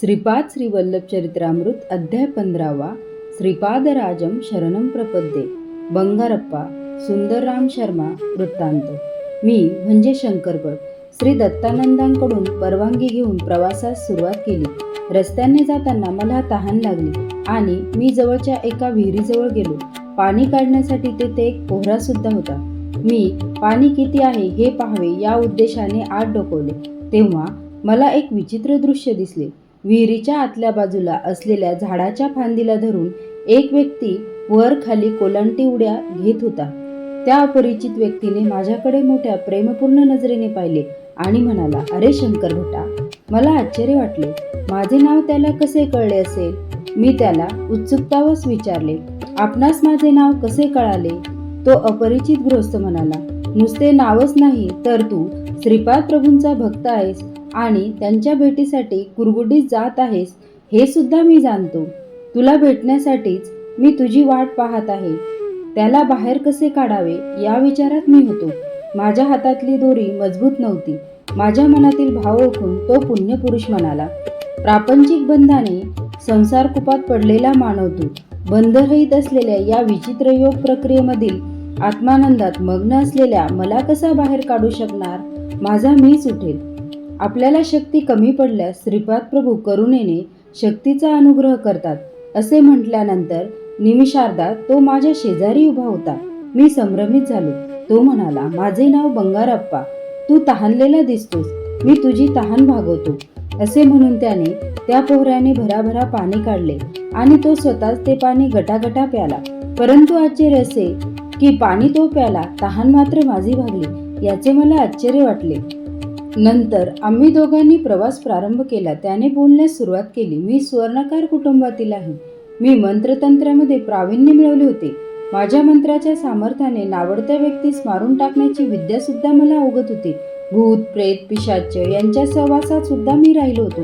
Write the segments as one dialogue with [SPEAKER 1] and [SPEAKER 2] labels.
[SPEAKER 1] श्रीपाद श्रीवल्लभ चरित्रामृत अध्याय पंधरावा. श्रीपादराजम शरणम प्रपद्ये. बंगारप्पा सुंदरराम शर्मा वृत्तांत. मी म्हणजे शंकरगड. श्री दत्तानंदांकडून परवानगी घेऊन प्रवासास सुरुवात केली. रस्त्याने जाताना मला तहान लागली आणि मी जवळच्या एका विहिरीजवळ गेलो. पाणी काढण्यासाठी तेथे एक पोहरा सुद्धा होता. मी पाणी किती आहे हे पाहावे या उद्देशाने आत डोकवले. तेव्हा मला एक विचित्र दृश्य दिसले. विहिरीच्या आतल्या बाजूला असलेल्या झाडाच्या फांदीला धरून एक व्यक्ती वर खाली कोलांटी उड्या घेत होता. त्या अपरिचित व्यक्तीने माझ्याकडे मोठ्या प्रेमपूर्ण नजरेने पाहिले आणि म्हणाला अरे शंकर भटा मला आश्चर्य वाटले. माझे नाव त्याला कसे कळले असेल? मी त्याला उत्सुकतावच विचारले आपणास माझे नाव कसे कळाले? तो अपरिचित गृहस्थ म्हणाला नुसते नावच नाही तर तू श्रीपाद प्रभूंचा भक्त आहेस. आणि त्यांच्या भेटीसाठी कुरगुडीत जात आहेस हे सुद्धा मी जाणतो. तुला भेटण्यासाठीच मी तुझी वाट पाहत आहे. त्याला बाहेर कसे काढावे या विचारात मी होतो. माझ्या हातातली दोरी मजबूत नव्हती. माझ्या मनातील भाव ओळखून तो पुण्यपुरुष म्हणाला प्रापंचिक बंधाने संसार कुपात पडलेला मानवतो. बंधरहित असलेल्या या विचित्र योग प्रक्रियेमधील आत्मानंदात मग्न असलेल्या मला कसा बाहेर काढू शकणार? माझा मीच उठेल. आपल्याला शक्ती कमी पडल्यास श्रीपाद प्रभू करुणेने शक्तीचा अनुग्रह करतात असे म्हटल्यानंतर निमिषार्धा तो माझ्या शेजारी उभा होता. मी संभ्रमित झालो. तो म्हणाला माझे नाव बंगारप्पा. तू तहानलेला दिसतोस. मी तुझी तहान भागवतो. असे म्हणून त्याने त्या पोहऱ्याने भराभरा पाणी काढले आणि तो स्वतःच ते पाणी गटागटा प्याला. परंतु आश्चर्य असे की पाणी तो प्याला तहान मात्र माझी भागली याचे मला आश्चर्य वाटले. नंतर आम्ही दोघांनी प्रवास प्रारंभ केला. त्याने बोलण्यास सुरुवात केली. मी स्वर्णकार कुटुंबातील आहे मी मंत्रतंत्रामध्ये प्रावीण्य मिळवले होते. माझ्या मंत्राच्या सामर्थ्याने नावडत्या व्यक्तीस मारून टाकण्याची विद्या सुद्धा मला अवगत होती. भूत प्रेत पिशाच यांच्या सहवासात सुद्धा मी राहिलो होतो.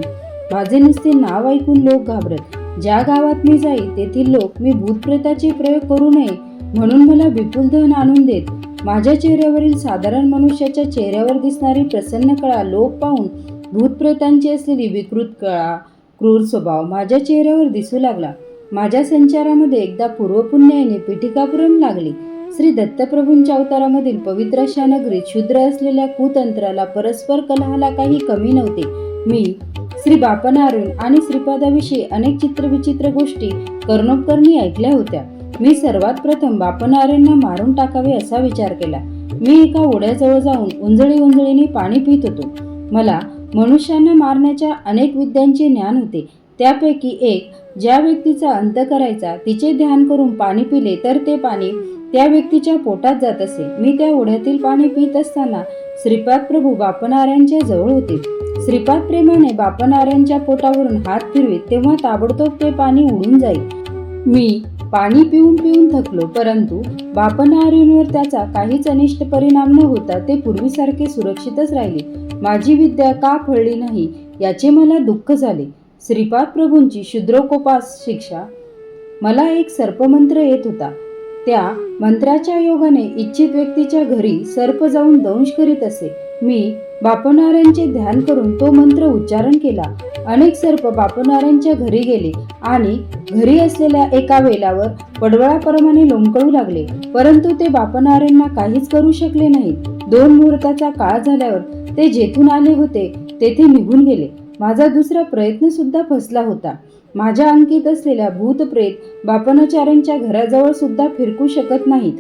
[SPEAKER 1] माझे नुसते नाव ऐकून लोक घाबरत. ज्या गावात मी जाई तेथील लोक मी भूतप्रेताचे प्रयोग करू नये म्हणून मला विपुल धन आणून देत. माझ्या चेहऱ्यावरील साधारण मनुष्याच्या चेहऱ्यावर दिसणारी प्रसन्न कळा लोक पाहून भूतप्रेतांची असलेली विकृत कळा क्रूर स्वभाव माझ्या चेहऱ्यावर दिसू लागला. माझ्या संचारामध्ये एकदा पूर्वपुण्याने पिठिकापुरम लागली. श्री दत्तप्रभूंच्या अवतारामधील पवित्र अशा नगरीत क्षुद्र असलेल्या कुतंत्राला परस्पर कलहाला काही कमी नव्हते. मी श्री बापनारायण आणि श्रीपादाविषयी अनेक चित्रविचित्र गोष्टी कर्णोपकरणी ऐकल्या होत्या. मी सर्वात प्रथम बापनाऱ्यांना मारून टाकावे असा विचार केला. मी एका ओढ्याजवळ जाऊन उंजळी उंजळीने पाणी पित होतो. मला मनुष्यांना मारण्याच्या अनेक विद्यांचे ज्ञान होते. त्यापैकी एक ज्या व्यक्तीचा अंत करायचा तिचे ध्यान करून पाणी पिले तर ते पाणी त्या व्यक्तीच्या पोटात जात असे. मी त्या ओढ्यातील पाणी पित असताना श्रीपाद प्रभू बापनाऱ्यांच्या जवळ होते. श्रीपाद प्रेमाने बापनाऱ्यांच्या पोटावरून हात फिरवीत तेव्हा ताबडतोब ते पाणी उडून जाईल. मी पाणी पिऊन पिऊन थकलो परंतु बापनारायणवर त्याचा काहीच अनिष्ट परिणाम न होता ते पूर्वीसारखे सुरक्षितच राहिले. माझी विद्या का फळली नाही याचे मला दुःख झाले. श्रीपाद प्रभूंची शुद्रोकोपास शिक्षा. मला एक सर्पमंत्र येत होता. त्या मंत्राच्या योगाने इच्छित व्यक्तीच्या घरी सर्प जाऊन दंश करीत असे. मी बापनाऱ्यांचे ध्यान करून तो मंत्र उच्चारण केला. अनेक सर्प बापनाऱ्यांच्या घरी गेले आणि घरी असलेल्या एका वेलावर पडवळाप्रमाणे लोंबकळू लागले. परंतु ते बापनाऱ्यांना काहीच करू शकले नाहीत. दोन मुहूर्ताचा काळ झाल्यावर ते जेथून आले होते तेथे निघून गेले. माझा दुसरा प्रयत्न सुद्धा फसला होता. माझ्या अंकित असलेल्या भूतप्रेत बापनाचार्यांच्या घराजवळ सुद्धा फिरकू शकत नाहीत.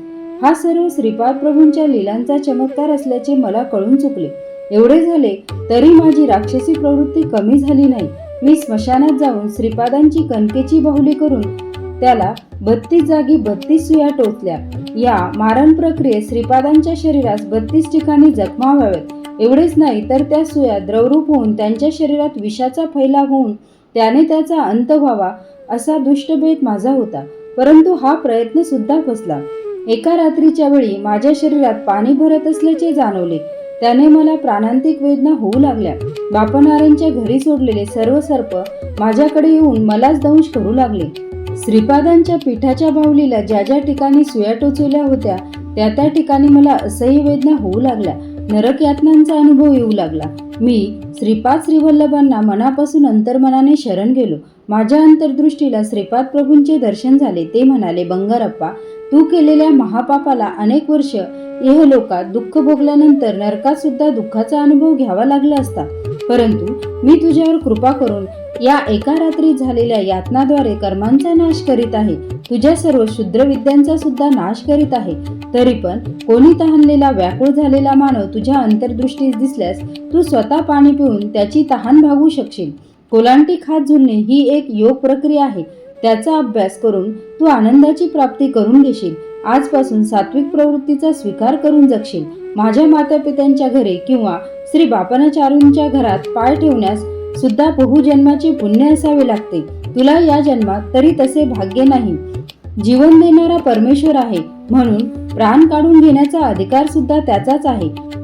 [SPEAKER 1] हा सर्व श्रीपाद प्रभूंच्या लीलांचा चमत्कार असल्याचे मला कळून चुकले. एवढे झाले तरी माझी राक्षसी प्रवृत्ती कमी झाली नाही. मी स्मशानात जाऊन श्रीपादांची कणकेची बाहुली करून त्याला बत्तीस जागी बत्तीस सुया टोचल्या. या मारण प्रक्रियेत श्रीपादांच्या शरीरास बत्तीस ठिकाणी जखमा व्हाव्यात एवढेच नाही तर त्या सुया द्रवरूप होऊन त्यांच्या शरीरात विषाचा फैलाव होऊन त्याने त्याचा अंत व्हावा असा दुष्टभेद माझा होता. परंतु हा प्रयत्न सुद्धा फसला. एका रात्रीच्या वेळी माझ्या शरीरात पाणी भरत असल्याचे जाणवले. त्याने मला प्राणांतिक वेदना होऊ लागल्या. बापनारायणच्या घरी सोडलेले सर्व सर्प माझ्याकडे येऊन मलाच दंश करू लागले. श्रीपादांच्या पिठाच्या बाहुलीला ज्या ज्या ठिकाणी सुया टोचवल्या होत्या त्या त्या ठिकाणी मला असह्य वेदना होऊ लागल्या. नरक यातनांचा अनुभव येऊ लागला. मी श्रीपाद श्रीवल्लभांना मनापासून अंतर्मनाने शरण गेलो. माझ्या अंतर्दृष्टीला श्रीपाद प्रभूंचे दर्शन झाले ते म्हणाले बंगारप्पा तू केलेल्या महापापाला अनेक वर्ष इहलोकात दुःख भोगल्यानंतर नरकात सुद्धा दुःखाचा अनुभव घ्यावा लागला असता. परंतु मी तुझ्यावर कृपा करून या एका रात्री झालेल्या यातनाद्वारे कर्मांचा नाश करीत आहे. तुझ्या सर्व शुद्र विद्यांचा सुद्धा नाश करीत आहे. तरी पण कोणी तहानलेला व्याकुळ झालेला मानव तुझ्या अंतर्दृष्टीस दिसल्यास तू स्वतः पाणी पिऊन त्याची तहान भागू शकशील. कोलांटी खात झुलणे ही एक योग प्रक्रिया आहे. त्याचा अभ्यास करून तू आनंदाची प्राप्ती करून घेशील. आजपासून सात्विक प्रवृत्तीचा स्वीकार करून जगशील. माझ्या मातापित्यांच्या घरी किंवा श्री बापनाचार्यूंच्या घरात पाय ठेवण्यास सुद्धा बहुजन्माचे पुण्य असावे लागते. तुला या जन्मात तरी तसे भाग्य नाही. जीवन देणारा परमेश्वर आहे. म्हणून प्राण काढून घेण्याचा अधिकार सुद्धा त्याचाच आहे.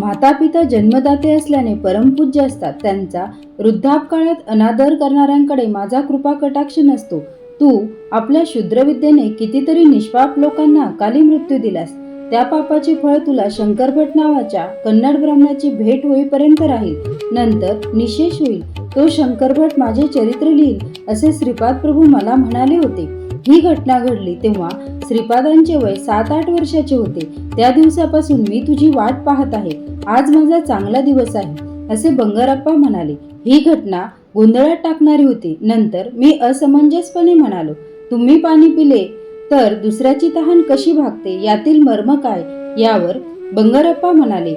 [SPEAKER 1] माता पिता जन्मदाते असल्याने परमपूज्य असतात. त्यांचा वृद्धापकाळात अनादर करणाऱ्यांकडे माझा कृपा कटाक्ष नसतो. तू आपल्या शूद्रविद्येने कितीतरी निष्पाप लोकांना अकाली मृत्यू दिलास. त्या पापाचे फळ तुला शंकरभट नावाच्या कन्नड ब्राह्मणाची भेट होईपर्यंत राहील. नंतर निशेष होईल. तो शंकरभट माझे चरित्र लिहील असे श्रीपाद प्रभू मला म्हणाले होते. ही घटना घडली तेव्हा श्रीपादांचे वय सात आठ वर्षाचे होते. त्या दिवसापासून मी तुझी वाट पाहत आहे. आज माझा चांगला दिवस आहे असे बंगारप्पा म्हणाले. ही घटना गोंधळात टाकणारी होती. नंतर मी असमंजसपणे म्हणालो तुम्ही पाणी पिले तर दुसऱ्याची तहान कशी भागते? यातील मर्म काय? यावर बंगारप्पा म्हणाले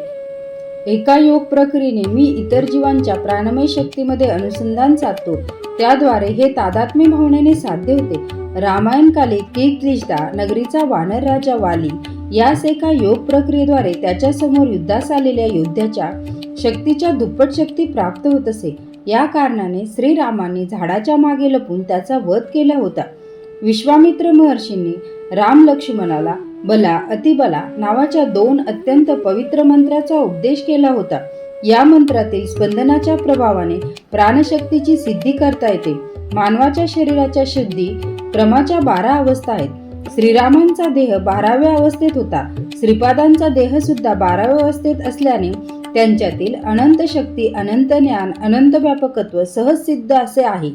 [SPEAKER 1] एका योग प्रक्रियेने मी इतर जीवांच्या प्राणमय शक्तीमध्ये अनुसंधान साधतो. त्याद्वारे हे तादात्म्य भावनेने साध्य होते. रामायण काली नगरीचा वानर राजा वाली यास एका योग प्रक्रियेद्वारे त्याच्यासमोर युद्धास आलेल्या योद्ध्याच्या शक्तीच्या दुप्पट शक्ती प्राप्त होत असे. या कारणाने श्रीरामाने झाडाच्या मागे लपून त्याचा वध केला होता. विश्वामित्र महर्षींनी राम लक्ष्मणाला बला अतिबला नावाच्या दोन अत्यंत पवित्र मंत्राचा उपदेश केला होता. या मंत्रातील स्पंदनाच्या प्रभावाने प्राणशक्तीची सिद्धी करता येते. मानवाच्या शरीराच्या शुद्धी क्रमाच्या बारा अवस्था आहेत. श्रीरामांचा देह बाराव्या अवस्थेत होता. श्रीपादांचा देह सुद्धा बाराव्या अवस्थेत असल्याने त्यांच्यातील अनंत शक्ती अनंत ज्ञान अनंत व्यापकत्व सहज सिद्ध असे आहे.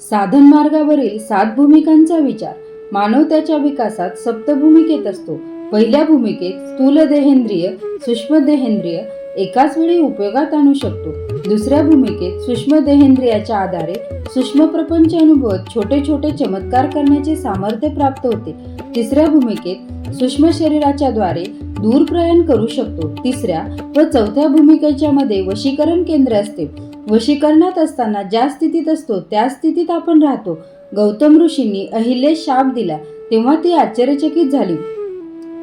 [SPEAKER 1] साधन मार्गावरील सात भूमिकांचा विचार मानव त्याच्या विकासात सप्त भूमिकेत असतो. पहिल्या भूमिकेत स्थूल देहेंद्रिय सूक्ष्म देहेंद्रिय एकाच वेळी उपयोगात आणू शकतो. दुसऱ्या भूमिकेत सूक्ष्म देहेंद्रियाच्या आधारे सूक्ष्म प्रपंच अनुभवत छोटे छोटे चमत्कार करण्याचे सामर्थ्य प्राप्त होते. तिसऱ्या भूमिकेत सूक्ष्म शरीराच्या द्वारे दूर प्रयाण करू शकतो. तिसऱ्या व चौथ्या भूमिकेच्या मध्ये वशीकरण केंद्र असते. वशीकरणात असताना ज्या स्थितीत असतो त्या स्थितीत आपण राहतो. गौतम ऋषींनी अहिले शाप दिला तेव्हा ती आश्चर्यचकित झाली.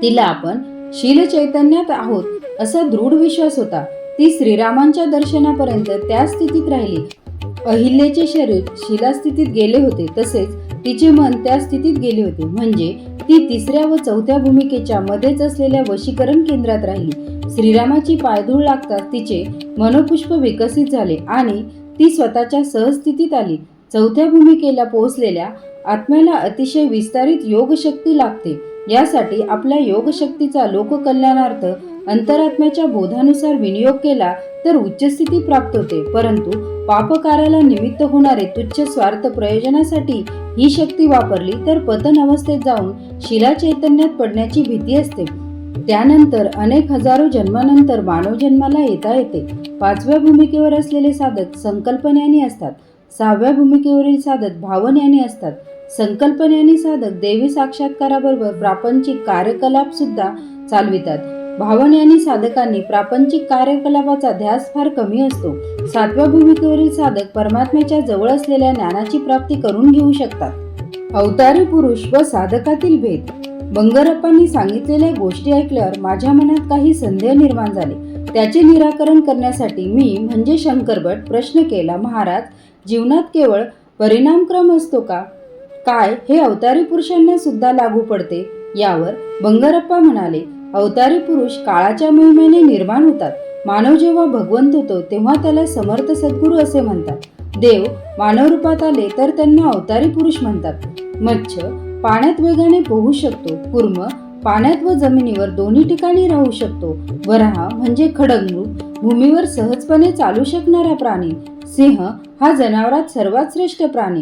[SPEAKER 1] तिला आपण शील चैतन्यात आहोत. असा दृढ विश्वास होता. ती श्रीरामांच्या दर्शनापर्यंत त्या स्थितीत राहिली. अहिल्येचे शरीर शिलास्थितीत गेले होते तसेच तिचे मन त्या स्थितीत गेले होते. म्हणजे ती तिसऱ्या व चौथ्या भूमिकेच्या मध्येच असलेल्या वशीकरण केंद्रात राहिली. श्रीरामाची पायधूळ लागताच तिचे मनोपुष्प विकसित झाले आणि ती स्वतःच्या सहस्थितीत आली. चौथ्या भूमिकेला पोहोचलेल्या आत्म्याला अतिशय विस्तारित योगशक्ती लागते. यासाठी आपल्या योगशक्तीचा लोककल्याणार्थ अंतरात्म्याच्या बोधानुसार विनियोग केला तर उच्च स्थिती प्राप्त होते. परंतु पापकाराला निमित्त होणारे तुच्छ स्वार्थ प्रयोजनासाठी ही शक्ती वापरली तर पतन अवस्थेत जाऊन शिला चैतन्यात पडण्याची भीती असते. त्यानंतर अनेक हजारो जन्मानंतर मानव जन्माला येता येते. पाचव्या भूमिकेवर असलेले साधक संकल्पन्याने असतात. सहाव्या भूमिकेवरील साधक भावन्याने असतात. संकल्पन्याने साधक देवी साक्षात्काराबरोबर प्रापंचिक कार्यकलाप सुद्धा चालवितात. भावन्यानी साधकांनी प्रापंचिक कार्यकलापाचा ध्यास फार कमी असतो. सातव्या भूमिकेवरील साधक परमात्म्याच्या जवळ असलेल्या ज्ञानाची प्राप्ती करून घेऊ शकतात. अवतारी पुरुष व साधकातील भेद. बंगरप्पांनी सांगितलेल्या गोष्टी ऐकल्यावर माझ्या मनात काही संदेह निर्माण झाले. त्याचे निराकरण करण्यासाठी मी म्हणजे शंकरभट प्रश्न केला महाराज जीवनात केवळ परिणामक्रम असतो का? काय हे अवतारी पुरुषांना सुद्धा लागू पडते? यावर बंगरप्पा म्हणाले अवतारी पुरुष काळाच्या महिमेने निर्माण होतात. मानव जेव्हा भगवंत होतो तेव्हा त्याला समर्थ सद्गुरू असे म्हणतात. देव मानव रूपात आले तर त्यांना अवतारी पुरुष म्हणतात. मच्छ पाण्यात वेगाने पोहू शकतो कुर्म पाण्यात व जमिनीवर दोन्ही ठिकाणी राहू शकतो. वराह म्हणजे खडगमृग भूमीवर सहजपणे चालू शकणारा प्राणी. सिंह हा जनावरात सर्वात श्रेष्ठ प्राणी.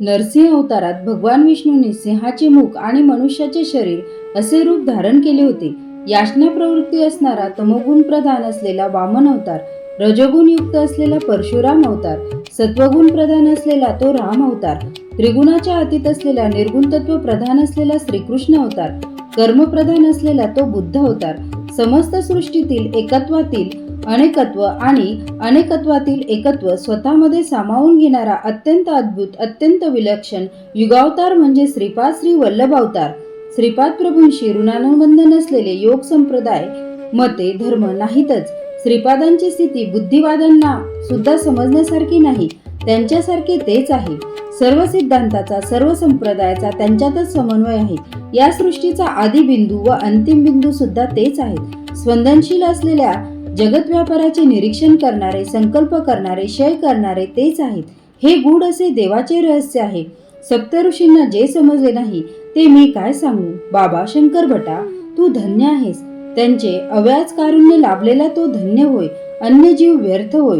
[SPEAKER 1] नरसिंह अवतारात भगवान विष्णूंनी सिंहाचे मुख आणि मनुष्याचे शरीर असे रूप धारण केले होते. याचना प्रवृत्ती असणारा तमोगुण प्रधान असलेला वामन अवतार रजोगुण युक्त असलेला परशुराम अवतार सत्वगुण प्रधान असलेला तो राम अवतार त्रिगुणाच्या अतीत असलेला निर्गुण तत्व प्रधान असलेला श्रीकृष्ण अवतार कर्मप्रधान असलेला तो बुद्ध अवतार समस्त सृष्टीतील एकत्वातील अनेकत्व आणि अनेकत्वातील एकत्व स्वतःमध्ये सामावून घेणारा अत्यंत अद्भुत अत्यंत विलक्षण युगावतार म्हणजे श्रीपाद श्री वल्लभ अवतार श्रीपाद प्रभूंशी ऋणानुबंध नसलेले योग संप्रदाय मते धर्म नाहीतच. श्रीपादांची स्थिती बुद्धिवादांना सुद्धा समजण्यासारखी नाही. त्यांच्यासारखे तेच आहे. सर्व सिद्धांताचा सर्व संप्रदायाचा त्यांच्यातच समन्वय आहे. या सृष्टीचा आदी बिंदू व अंतिम बिंदू सुद्धा तेच आहेत. स्पंदनशील असलेल्या जगत व्यापाराचे निरीक्षण करणारे संकल्प करणारे क्षय करणारे तेच आहेत. हे गूढ असे देवाचे रहस्य आहे. सप्तऋषींना जे समजले नाही ते मी काय सांगू? बाबा शंकर भटा तू धन्य आहेस. त्यांचे अव्याज कारुण्य लाभलेला तो धन्य होय. अन्य जीव व्यर्थ होय.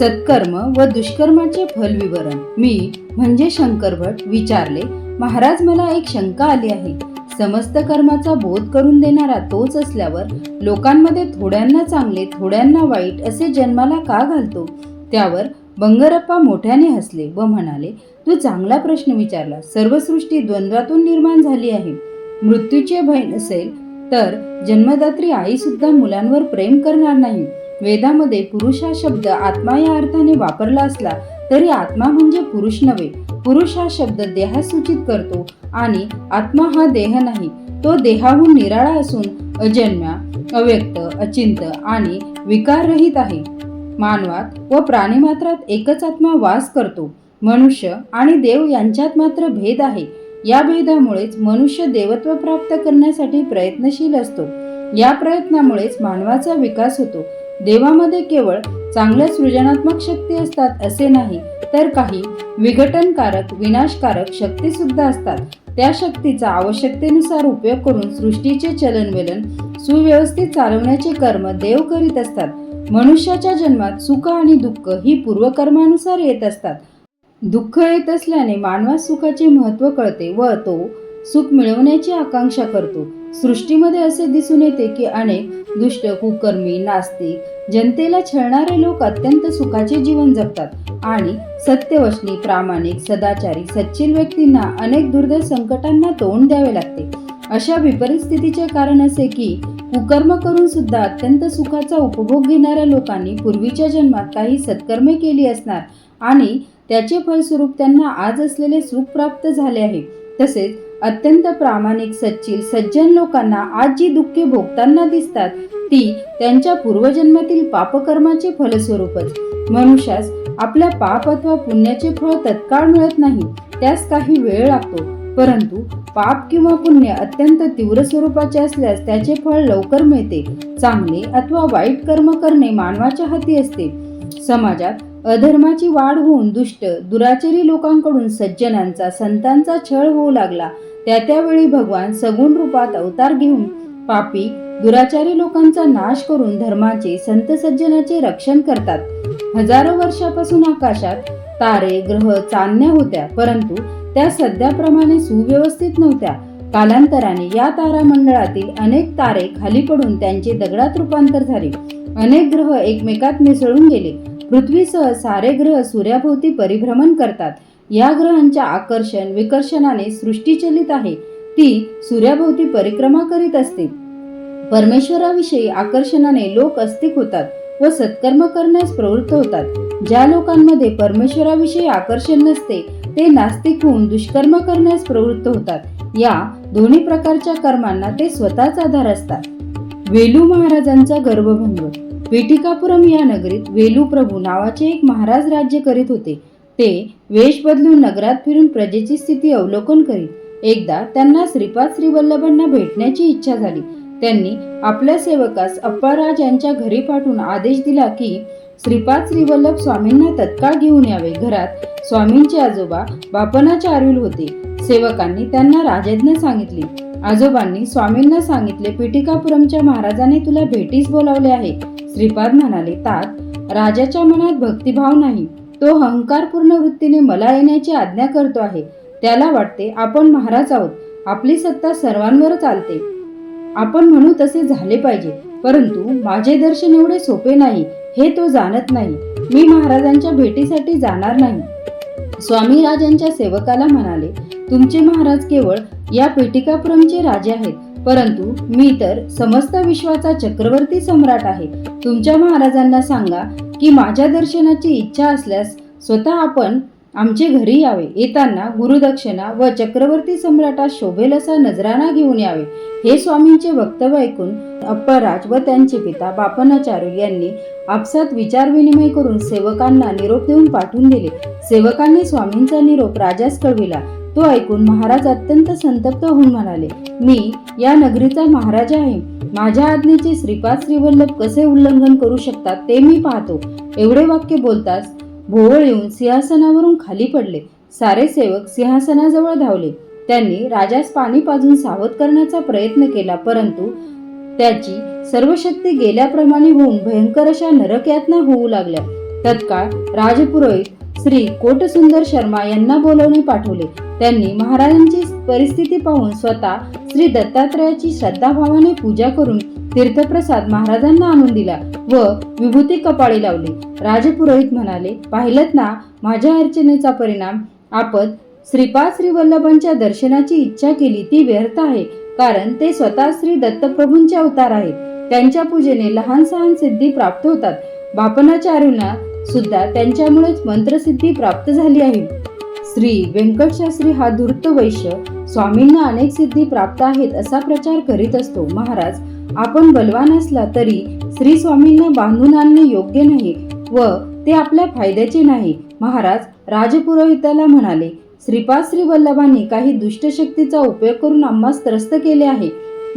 [SPEAKER 1] सत्कर्म व दुष्कर्माचे फल विवरण. मी म्हणजे शंकर भट विचारले महाराज मला एक शंका आली आहे. समस्त कर्माचा बोध करून देणारा तोच असल्यावर लोकांमध्ये थोड्यांना चांगले थोड्यांना वाईट असे जन्माला का घालतो? त्यावर बंगरप्पा मोठ्याने हसले व म्हणाले तू चांगला प्रश्न विचारला. सर्व सृष्टी द्वंद्वातून निर्माण झाली आहे. मृत्यूचे भय नसेल तर जन्मदात्री आई सुद्धा मुलांवर प्रेम करणार नाही. वेदामध्ये पुरुष हा शब्द आत्मा या अर्थाने वापरला असला तरी आत्मा म्हणजे पुरुष नव्हे. पुरुष हा शब्द देहा सूचित करतो आणि आत्मा हा देह नाही. तो देहाहून निराळा असून अजन्म्या अव्यक्त अचिंत आणि विकाररहित आहे. मानवात व प्राणीमात्रात एकच आत्मा वास करतो. मनुष्य आणि देव यांच्यात मात्र भेद आहे. या भेदामुळेच मनुष्य देवत्व प्राप्त करण्यासाठी प्रयत्नशील असतो. या प्रयत्नामुळेच मानवाचा विकास होतो. देवामध्ये केवळ चांगल्या सृजनात्मक शक्ती असतात असे नाही तर काही विघटनकारक विनाशकारक शक्ती सुद्धा असतात. त्या शक्तीचा आवश्यकतेनुसार उपयोग करून सृष्टीचे चलनवलन सुव्यवस्थित चालवण्याचे कर्म देव करीत असतात. मनुष्याच्या जन्मात सुख आणि दुःख ही पूर्वकर्मानुसार येत असतात. दुःख येत असल्याने मानवास सुखाचे महत्त्व कळते व तो सुख मिळवण्याची आकांक्षा करतो. सृष्टीमध्ये असे दिसून येते की अनेक दुष्ट कुकर्मी नास्तिक जनतेला छळणारे लोक अत्यंत सुखाचे जीवन जगतात आणि सत्यवशनी प्रामाणिक सदाचारी सच्चिल व्यक्तींना अनेक दुर्दैव संकटांना तोंड द्यावे लागते. अशा विपरीत स्थितीचे कारण असे की कुकर्म करून सुद्धा अत्यंत सुखाचा उपभोग घेणाऱ्या लोकांनी पूर्वीच्या जन्मात काही सत्कर्मे केली असणार आणि त्याचे फलस्वरूप त्यांना आज असलेले सुख प्राप्त झाले आहे. तसेच अत्यंत प्रामाणिक सच्चिल सज्जन लोकांना आज जी दुःखे भोगताना दिसतात ती त्यांच्या पूर्वजन्मातील पापकर्माचे फलस्वरूपच. मनुष्यास आपल्या पाप अथवा पुण्याचे फळ तत्काळ मिळत नाही त्यास काही वेळ लागतो. परंतु पाप किंवा पुण्य अत्यंत तीव्र स्वरूपाचे असल्यास त्याचे फळ लवकर मिळते. चांगले अथवा वाईट कर्म करणे मानवाच्या हाती असते. समाजात अधर्माची वाढ होऊन दुष्ट दुराचारी लोकांकडून सज्जनांचा संतांचा छळ होऊ लागला. त्या त्यावेळी भगवान सगुण रूपात अवतार घेऊन पापी दुराचारी लोकांचा नाश करून धर्माचे संत सज्जनाचे रक्षण करतात. हजारो वर्षापासून आकाशात तारे ग्रह चांदण्या होत्या परंतु त्या सध्याप्रमाणे सुव्यवस्थित नव्हत्या. कालांतराने या तारामंडळातील अनेक तारे खाली पडून त्यांचे दगडात रूपांतर झाले. अनेक ग्रह एकमेकात मिसळून गेले. पृथ्वीसह सारे ग्रह सूर्याभोवती परिभ्रमण करतात. या ग्रहांच्या आकर्षण विकर्षणाने सृष्टी चलित आहे. ती सूर्याभोवती परिक्रमा करीत असते. परमेश्वराविषयी आकर्षणाने लोक अस्तिक होतात व सत्कर्म करण्यास प्रवृत्त होतात. ज्या लोकांमध्ये परमेश्वराविषयी आकर्षण नसते ते नास्तिक होऊन दुष्कर्म करण्यास प्रवृत्त होतात. या दोन्ही प्रकारच्या कर्मांना ते स्वतःच आधार असतात. वेलू महाराजांचा गर्भभंग. वेटिकापुरम या नगरीत वेलू प्रभू नावाचे एक महाराज राज्य करीत होते. ते वेश बदलून नगरात फिरून प्रजेची स्थिती अवलोकन करीत एकदा त्यांना श्रीपाद श्रीवल्लभांना भेटण्याची इच्छा झाली. त्यांनी आपल्या सेवकास अप्पाराज यांच्या घरी पाठवून आदेश दिला की श्रीपाद श्रीवल्लभ स्वामींना तत्काळ घेऊन यावे. घरात स्वामींचे आजोबा बापनाच्या आरुल होते. सेवकांनी त्यांना राजज्ञा सांगितली. आजोबांनी स्वामींना सांगितले पिटिकापुरमच्या महाराजाने तुला भेटीस बोलावले आहे. श्रीपाद म्हणाले तात राजाच्या मनात भक्तिभाव नाही. तो अहंकारपूर्ण वृत्तीने मला येण्याची आज्ञा करतो आहे. त्याला वाटते आपण महाराज आहोत. आपली सत्ता सर्वांवर चालते. आपण म्हणू तसे झाले पाहिजे परंतु माझे दर्शन एवढे सोपे नाही हे तो जाणत नाही. मी महाराजांच्या भेटीसाठी जाणार नाही. स्वामी राजांच्या सेवकाला म्हणाले तुमचे महाराज केवळ या पेटिकापुरमचे राजे आहेत. परंतु मी तर समस्त विश्वाचा चक्रवर्ती सम्राट आहे. तुमच्या महाराजांना सांगा की माझ्या दर्शनाची इच्छा असल्यास स्वतः आपण आमचे घरी यावे. येताना गुरुदक्षिणा व चक्रवर्ती सम्राटात शोभेल असा नजराणा घेऊन यावे. हे स्वामींचे वक्तव्य ऐकून अप्पराज व त्यांचे पिता बापनाचार्य यांनी आपसात विचारविनिमय करून सेवकांना निरोप देऊन पाठवून दिले. सेवकांनी स्वामींचा निरोप राजास कळविला. तो ऐकून महाराज अत्यंत संतप्त होऊन म्हणाले मी या नगरीचा महाराजा आहे. माझ्या आज्ञेचे श्रीपाद श्रीवल्लभ कसे उल्लंघन करू शकतात ते मी पाहतो. एवढे वाक्य बोलताच भोवळ येऊन सिंहासनावरून खाली पडले. सारे सेवक सिंहासनाजवळ धावले. त्यांनी राजास पाणी पाजून सावध करण्याचा प्रयत्न केला परंतु त्याची सर्व शक्ती गेल्याप्रमाणे होऊन भयंकर अशा नरक यातना होऊ लागल्या. तत्काळ राजपुरोहित श्री कोटसुंदर शर्मा यांना बोलवणे पाठवले. त्यांनी महाराजांची परिस्थिती पाहून स्वतः श्री दत्तात्रयाची श्रद्धाभावाने पूजा करून तीर्थप्रसाद महाराजांना आणून दिला व विभूती कपाळी लावली. राजपुरोहित म्हणाले पाहिलत ना माझ्या अर्चनेचा परिणाम. आपत श्रीपाद श्री वल्लभांच्या दर्शनाची इच्छा केली ती व्यर्थ आहे. कारण ते स्वतः श्री दत्तप्रभूंचे अवतार आहेत. त्यांच्या पूजेने लहान सहान सिद्धी प्राप्त होतात. बापनाचार्यांना सुद्धा त्यांच्यामुळेच मंत्रसिद्धी प्राप्त झाली आहे. श्री व्यंकटशास्त्री हा धूर्त वैश्य स्वामींना अनेक सिद्धी प्राप्त आहेत असा प्रचार करीत असतो. महाराज आपण बलवान असला तरी श्री स्वामींना बांधून आणणे योग्य नाही व ते आपल्या फायद्याचे नाही. महाराज राजपुरोहिताला म्हणाले श्रीपाद श्री वल्लभांनी काही दुष्टशक्तीचा उपयोग करून आम्हास त्रस्त केले आहे.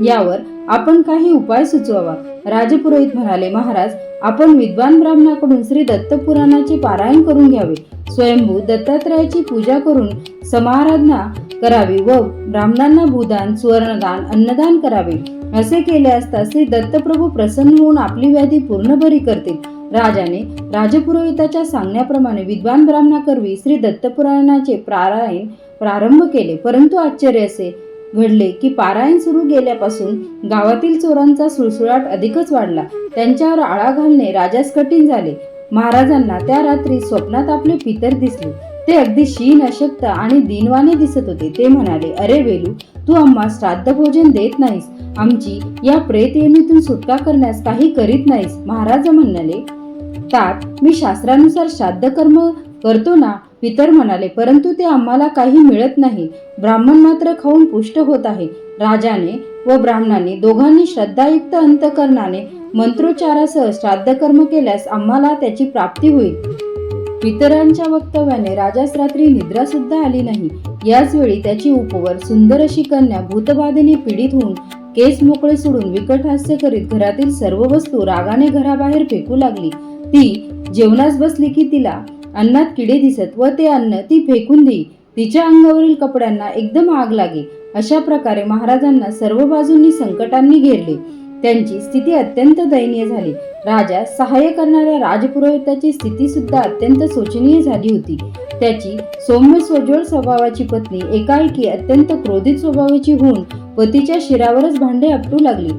[SPEAKER 1] यावर आपण काही उपाय सुचवावा. राजपुरोहित म्हणाले महाराज आपण विद्वान ब्राह्मणाकडून श्री दत्त पुराणाचे पारायण करून घ्यावे. स्वयंभू दत्तात्रयाची पूजा करून समाराधना करावी व ब्राह्मणांना भूदान सुवर्णदान अन्नदान करावे. असे केले असता श्री दत्तप्रभू प्रसन्न होऊन आपली व्याधी पूर्ण बरी करतील. राजाने राजपुरोहिताच्या सांगण्याप्रमाणे विद्वान ब्राह्मणाकरवी श्री दत्तपुराणाचे पारायण प्रारंभ केले. परंतु आश्चर्य असे घडले की पारायण सुरू गेल्यापासून गावातील चोरांचा सुळसुळाट अधिकच वाढला. त्यांच्यावर आळा घालणे राजास कठीण झाले. महाराजांना त्या रात्री स्वप्नात आपले पितर दिसले. ते अगदी शीन अशक्त आणि दिनवाने दिसत होते. ते म्हणाले अरे वेलू तू आम्हा श्राद्ध भोजन देत नाहीस. आमची या प्रेतयेनीतून सुटका करण्यास काही करीत नाहीस. महाराज म्हणाले तात मी शास्त्रानुसार श्राद्ध कर्म करतो ना पितर म्हणाले परंतु ते आम्हाला काही मिळत नाही. ब्राह्मण मात्र खाऊन पुष्ट होत आहे. राजाने व ब्राह्मणाने दोघांनी श्रद्धायुक्त अंतकरणाने मंत्रोच्चारासह श्राद्ध कर्म केल्यास आम्हाला त्याची प्राप्ती होईल. पितरांच्या वक्तव्याने राजास रात्री निद्रा सुद्धा आली नाही. याच वेळी त्याची उपवर सुंदर अशी कन्या भूतबाधेने पीडित होऊन केस मोकळे सोडून विकट हास्य करीत घरातील सर्व वस्तू रागाने घराबाहेर फेकू लागली. ती जेवणास बसली की तिला अन्नात किडे दिसत व ते अन्न ती फेकून देई. तिच्या अंगावरील कपड्यांना एकदम आग लागे. अशा प्रकारे महाराजांना सर्व बाजूंनी संकटांनी घेरले. त्यांची स्थिती अत्यंत दयनीय झाली. राजा सहाय्य करणाऱ्या राजपुरोहिताची स्थिती सुद्धा अत्यंत शोचनीय झाली होती. त्याची सौम्य सोज्वळ स्वभावाची पत्नी एकाएकी अत्यंत क्रोधित स्वभावाची होऊन पतीच्या शिरावरच भांडे आपटू लागली.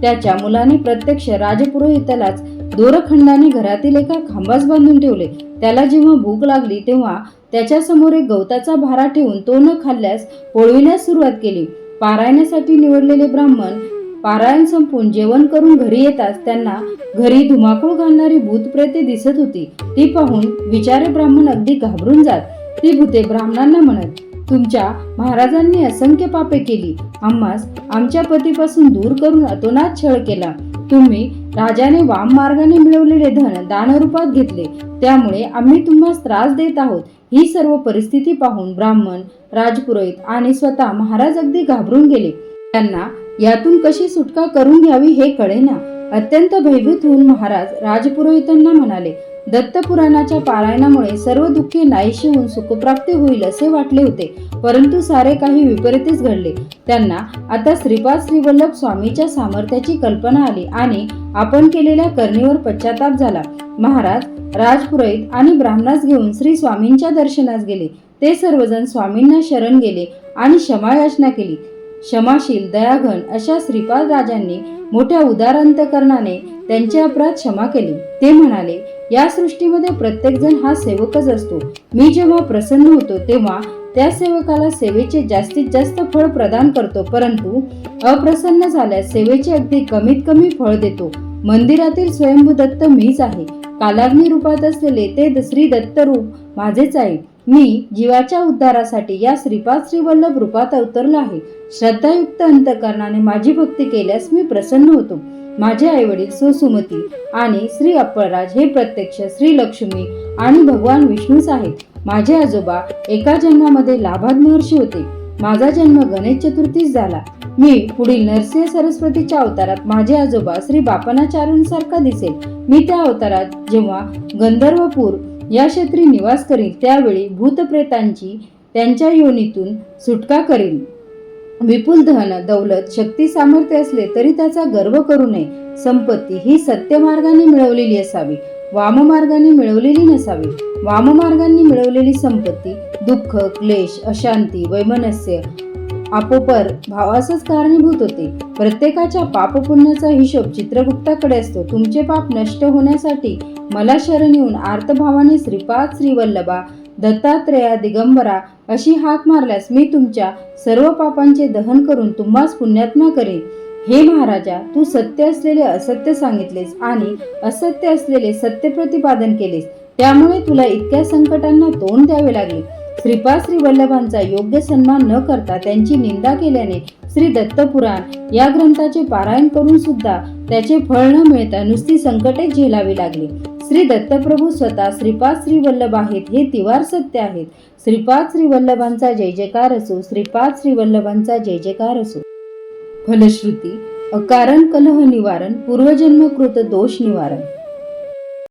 [SPEAKER 1] त्याच्या मुलाने प्रत्यक्ष राजपुरोहितालाच दोरखंडाने घरातील एका खांबास बांधून ठेवले. त्याला जेव्हा भूक लागली तेव्हा त्याच्यासमोर एक गवताचा भारा ठेवून तो न खाल्ल्यास पोळविण्यास सुरुवात केली. पारायणासाठी निवडलेले ब्राह्मण पारायण संपून जेवण करून घरी येताच त्यांना घरी धुमाकूळ घालणारी भूतप्रेते दिसत होती. ती पाहून विचारे ब्राह्मण अगदी घाबरून जात. ती भूते ब्राह्मणांना म्हणत तुमच्या महाराजांनी असंख्य पापे केली. आम्हास आमच्या पतीपासून दूर करून अतोनात छळ केला. तुम्ही राजाने वाम मार्गाने मिळवलेले धन दानरूपात घेतले. त्यामुळे आम्ही तुम्हाला त्रास देत आहोत. ही सर्व परिस्थिती पाहून ब्राह्मण राजपुरोहित आणि स्वतः महाराज अगदी घाबरून गेले. त्यांना यातून कशी सुटका करून घ्यावी हे कळेना अत्यंत भयभीत होऊन महाराज राजपुरोहितांना म्हणाले दत्तपुराणाच्या पारायणामुळे सर्व दुःखे नाहीशी होऊन सुखप्राप्ती होईल असे वाटले होते परंतु सारे काही विपरीतच घडले. त्यांना आता श्रीपाद श्रीवल्लभ स्वामीच्या सामर्थ्याची कल्पना आली आणि आपण केलेल्या करणीवर पश्चाताप झाला. महाराज राजपुरोहित आणि ब्राह्मणास घेऊन श्री स्वामींच्या दर्शनास गेले. ते सर्वजण स्वामींना शरण गेले आणि क्षमायाचना केली. क्षमाशील दयाघन अशा श्रीपाद राजांनी मोठ्या उदारांतकरणाने त्यांचे अपराध क्षमा केली. ते म्हणाले या सृष्टीमध्ये प्रत्येकजण हा सेवकच असतो. मी जेव्हा प्रसन्न होतो तेव्हा त्या सेवकाला सेवेचे जास्तीत जास्त फळ प्रदान करतो परंतु अप्रसन्न झाल्यास सेवेचे अगदी कमीत कमी फळ देतो. मंदिरातील स्वयंभू दत्त मीच आहे. कालाग्नी रूपात असलेले ते श्री दत्त रूप माझेच आहे मी जीवाच्या उद्धारासाठी या श्रीपाद श्रीवल्लभ रूपात अवतरलो आहे. श्रद्धायुक्त अंतकरणाने माझी भक्ती केल्यास मी प्रसन्न होतो. माझे आईवडील सुसुमती आणि श्री अप्पळराज हे प्रत्यक्ष श्री लक्ष्मी आणि भगवान विष्णूच आहेत. माझे आजोबा एका जन्मामध्ये लाभाद महर्षी होते. माझा जन्म गणेश चतुर्थीस झाला. मी पुढील नरसिंह सरस्वतीच्या अवतारात माझे आजोबा श्री बापनाचार्यांसारखा दिसेल. मी त्या अवतारात जेव्हा गंधर्वपूर या क्षेत्री निवास करील त्यावेळी भूतप्रेतांची त्यांच्या योनीतून सुटका करील विपुल धन दौलत शक्ती सामर्थ्य असले तरी त्याचा गर्व करू नये. संपत्ती ही सत्यमार्गाने मिळवलेली असावी वाममार्गाने मिळवलेली नसावी. वाममार्गाने मिळवलेली संपत्ती दुःख क्लेश अशांती वैमनस्य आपोपर भावासच कारणीभूत होते. प्रत्येकाच्या पापपुण्याचा हिशोब चित्रगुप्ताकडे असतो. तुमचे पाप नष्ट होण्यासाठी मला शरण येऊन आर्तभावाने श्रीपाद श्रीवल्लभा दत्तात्रेया दिगंबरा अशी हाक मारल्यास मी तुमच्या सर्व पापांचे दहन करून तुम्हास पुण्यात्मा करेन. हे महाराजा तू सत्य असलेले असत्य सांगितलेस आणि असत्य असलेले सत्य प्रतिपादन केलेस. त्यामुळे तुला इतक्या संकटांना तोंड द्यावे लागले. श्रीपाद श्री वल्लभांचा योग्य सन्मान न करता त्यांची निंदा केल्याने श्री दत्तपुराण या ग्रंथाचे पारायण करून सुद्धा त्याचे फळ न मिळता नुसती संकटे झेलावी लागली. श्री दत्तप्रभू स्वतः श्रीपाद श्री वल्लभ आहेत हे तिवार सत्य आहेत. श्रीपाद श्री वल्लभांचा जय जयकार असो श्रीपाद श्री वल्लभांचा जय जयकार असो. फलश्रुती अकारण कलह निवारण पूर्वजन्मकृत दोष निवारण.